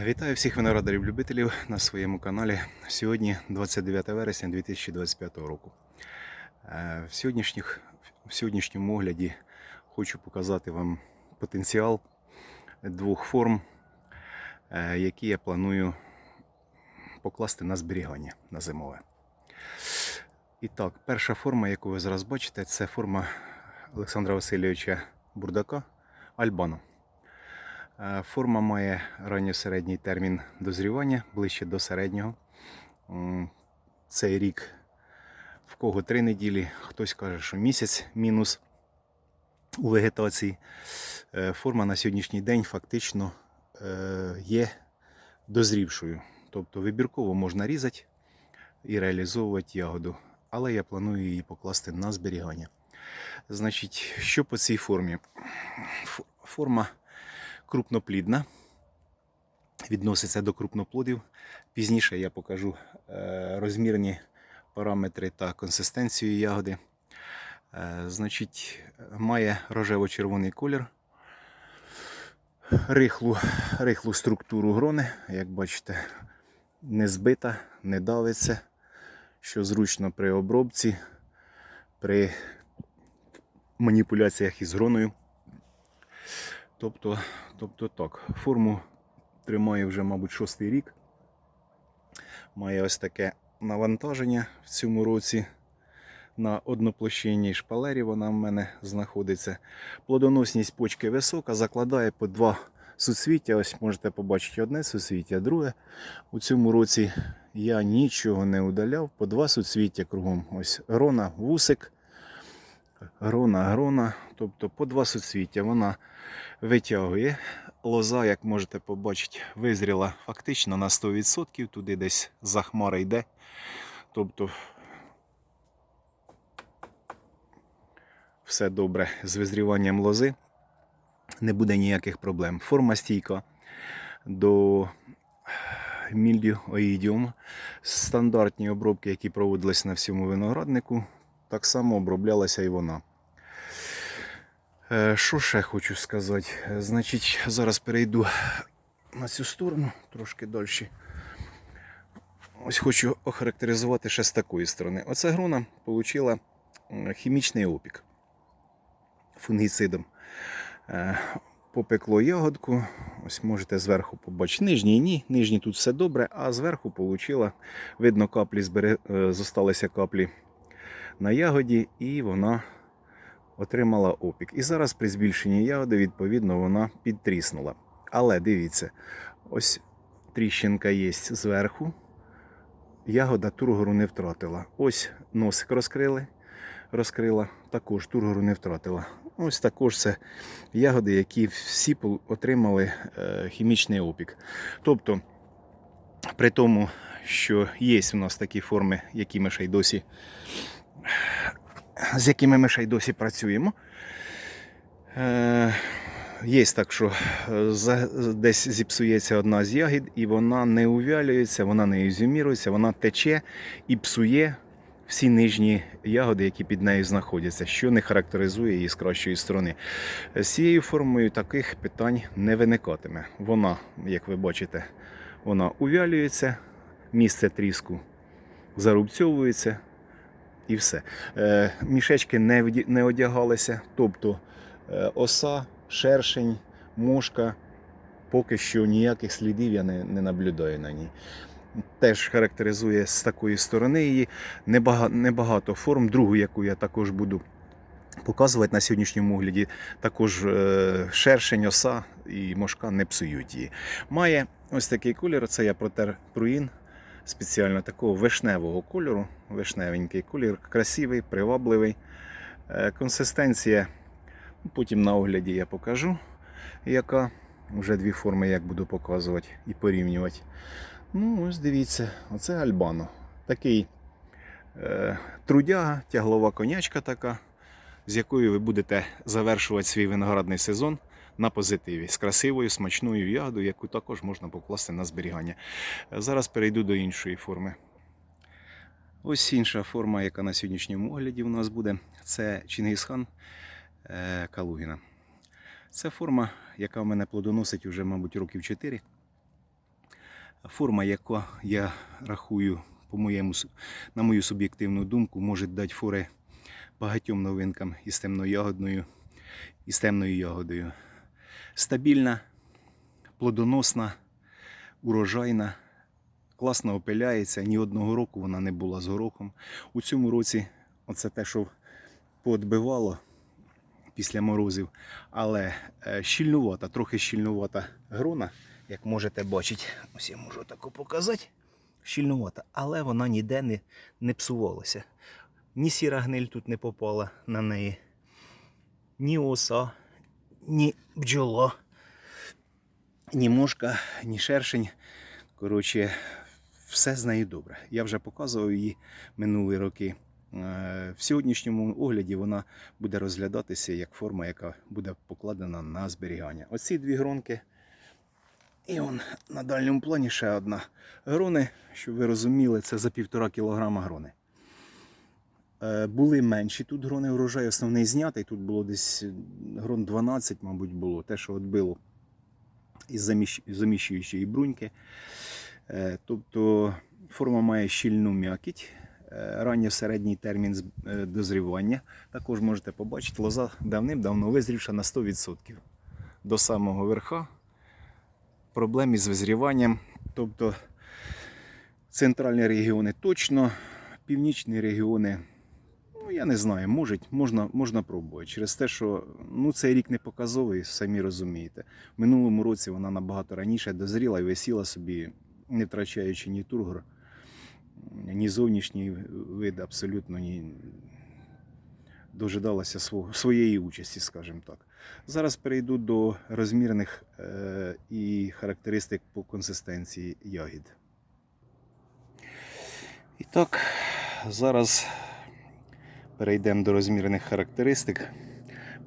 Вітаю всіх виноградарів-любителів на своєму каналі. Сьогодні 29 вересня 2025 року. Е, В, сьогоднішніх, в сьогоднішньому огляді хочу показати вам потенціал двох форм, е, які я планую покласти на зберігання на зимове. І так, перша форма, яку ви зараз бачите, це форма Олександра Васильовича Бурдака Альбано. Е, Форма має ранньо-середній термін дозрівання, ближче до середнього. Цей рік в кого три неділі, хтось каже, що місяць мінус у вегетації. Е, Форма на сьогоднішній день фактично е, є дозрівшою. Тобто вибірково можна різати і реалізовувати ягоду, але я планую її покласти на зберігання. Значить, що по цій формі? Форма крупноплідна, відноситься до крупноплодів. Пізніше я покажу е, розмірні параметри та консистенцію ягоди. Е, Значить, має рожево-червоний колір, рихлу, рихлу структуру грони, як бачите, не збита, не давиться, що зручно при обробці, при маніпуляціях із гроною. Тобто, тобто так, форму тримає вже, мабуть, шостий рік. Має ось таке навантаження в цьому році. На одноплощинній шпалері вона в мене знаходиться. Плодоносність почки висока, закладає по два суцвіття. Ось можете побачити одне суцвіття, друге. У цьому році я нічого не удаляв, по два суцвіття кругом. Ось грона, вусик, грона, грона, тобто по два суцвіття. Вона витягує. Лоза, як можете побачити, визріла фактично на 100%, туди десь за хмара йде. Тобто все добре з визріванням лози. Не буде ніяких проблем. Форма стійка до мільдю. Стандартні обробки, які проводились на всьому винограднику, так само оброблялася і вона. Е, Що ще хочу сказати? Е, Значить, зараз перейду на цю сторону трошки далі. Ось хочу охарактеризувати ще з такої сторони. Оця груна отримала хімічний опік фунгіцидом. Е, Попекло ягодку. Ось можете зверху побачити. Нижній ні, нижній тут все добре, а зверху отримала, видно, каплі збере... зосталися каплі на ягоді, і вона отримала опік. І зараз при збільшенні ягоди, відповідно, вона підтріснула. Але дивіться, ось тріщинка є зверху. Ягода тургору не втратила. Ось носик розкрили, розкрила, також тургору не втратила. Ось також це ягоди, які всі отримали е, хімічний опік. Тобто, при тому, що є у нас такі форми, які ми ще й досі з якими ми ще й досі працюємо. Е, є так, що е, десь зіпсується одна з ягід, і вона не увялюється, вона не ізюмірується, вона тече і псує всі нижні ягоди, які під нею знаходяться, що не характеризує її з кращої сторони. З цією формою таких питань не виникатиме. Вона, як ви бачите, вона увялюється, місце тріску зарубцьовується і все. Е, мішечки не, одягалися, тобто е, оса, шершень, мошка, поки що ніяких слідів я не, не наблюдаю на ній. Теж характеризує з такої сторони її небагато, небагато форм, другу, яку я також буду показувати на сьогоднішньому огляді, також е, шершень, оса і мошка не псують її. Має ось такий колір, це я протер пруїн спеціально такого вишневого кольору. Вишневенький колір, красивий, привабливий. Е, Консистенція, ну, потім на огляді я покажу, яка. Вже дві форми як буду показувати і порівнювати. Ну, ось дивіться, оце Альбано. Такий е, трудяга, тяглова конячка така, з якою ви будете завершувати свій виноградний сезон на позитиві, з красивою, смачною ягодою, яку також можна покласти на зберігання. Е, Зараз перейду до іншої форми. Ось інша форма, яка на сьогоднішньому огляді у нас буде, це Чингисхан е, Калугіна. Це форма, яка в мене плодоносить вже, мабуть, років 4. форма, яка я рахую, по моєму, на мою суб'єктивну думку, може дати фори багатьом новинкам із темноягодною і з темною ягодою. Стабільна, плодоносна, урожайна, класно опиляється. Ні одного року вона не була з горохом. У цьому році оце те, що поотбивало після морозів, але е, щільнувата, трохи щільнувата грона, як можете бачити. Ось я можу таку показати. Щільнувата, але вона ніде не, не псувалася. Ні сіра гниль тут не попала на неї, ні оса, ні бджола, ні мошка, ні шершень. Коротше, все з нею добре. Я вже показував її минулі роки. Е, В сьогоднішньому огляді вона буде розглядатися як форма, яка буде покладена на зберігання. Оці дві гронки. І он на дальньому плані ще одна. Грони, щоб ви розуміли, це за півтора кілограма грони. Е, Були менші тут грони урожай, основний знятий. Тут було десь е, грон 12, мабуть, було. Те, що відбило із заміщуючої бруньки. Е, Тобто форма має щільну м'якіть, ранньо середній термін дозрівання. Також можете побачити, лоза давним-давно визрівша на 100%. До самого верха. Проблем із визріванням. Тобто центральні регіони точно, північні регіони, я не знаю, можуть, можна, можна пробувати. Через те, що ну, цей рік не показовий, самі розумієте. В минулому році вона набагато раніше дозріла і висіла собі, не втрачаючи ні тургор, ні зовнішній вид, абсолютно ні. Дожидалася свого, своєї участі, скажімо так. Зараз перейду до розмірних е, і характеристик по консистенції ягід. І так, зараз перейдемо до розмірних характеристик.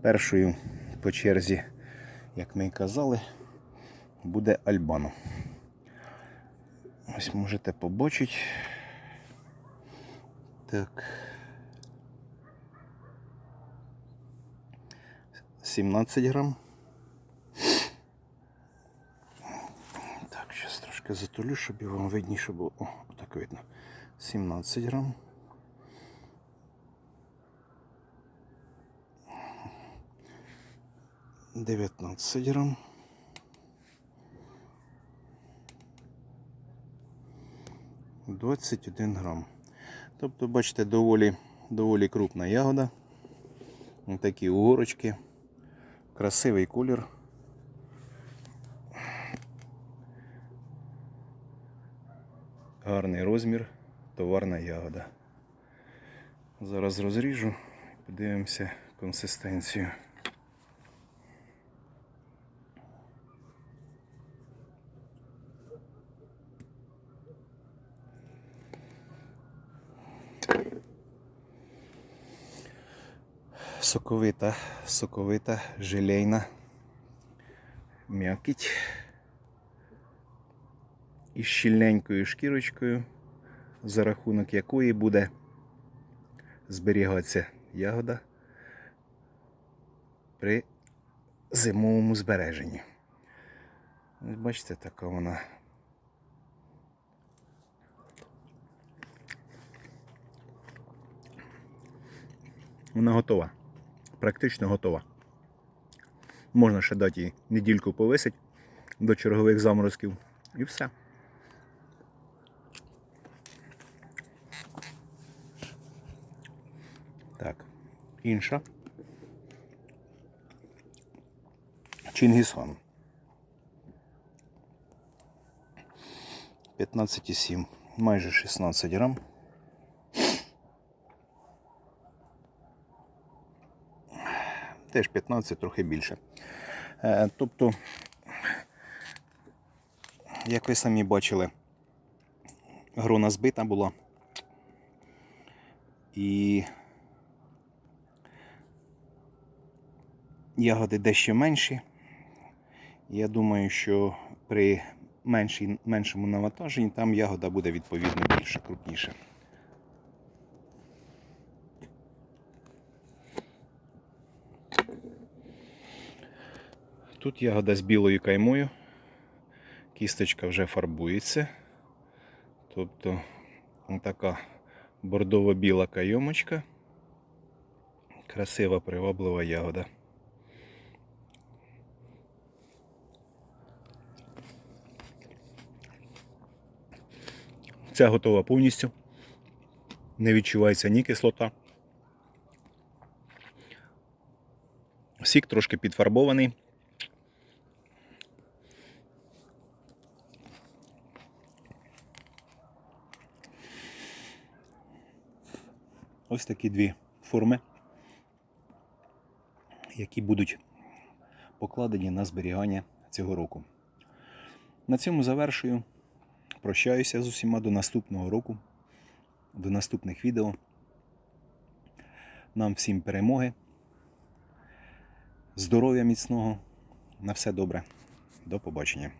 Першою по черзі, як ми і казали, буде Альбано. Ось можете побачити. Так. 17 грам. Так, зараз трошки затулю, щоб вам видніше було. О, так видно. 17 грам. Дев'ятнадцять грам. Двадцять один грам. Тобто, бачите, доволі, доволі крупна ягода. Ось такі угорочки. Красивий колір. Гарний розмір, товарна ягода. Зараз розріжу подивимося консистенцію. Соковита, соковита, желейна м'якіть із щільненькою шкірочкою, за рахунок якої буде зберігатися ягода при зимовому збереженні. Бачите, така вона. Вона готова. Практично готова. Можна ще дати їй недільку повисить до чергових заморозків. І все. Так, інша. Чингісхан. 15,7, майже 16 грам. Теж 15, трохи більше. Е, Тобто, як ви самі бачили, грона збита була. І ягоди дещо менші. Я думаю, що при меншому навантаженні там ягода буде відповідно більше, крупніша. Тут ягода з білою каймою. Кісточка вже фарбується. Тобто така бордово-біла кайомочка. Красива приваблива ягода. Ця готова повністю. Не відчувається ні кислота. Сік трошки підфарбований. Ось такі дві форми, які будуть покладені на зберігання цього року. На цьому завершую. Прощаюся з усіма до наступного року, до наступних відео. Нам всім перемоги, здоров'я міцного. На все добре. До побачення.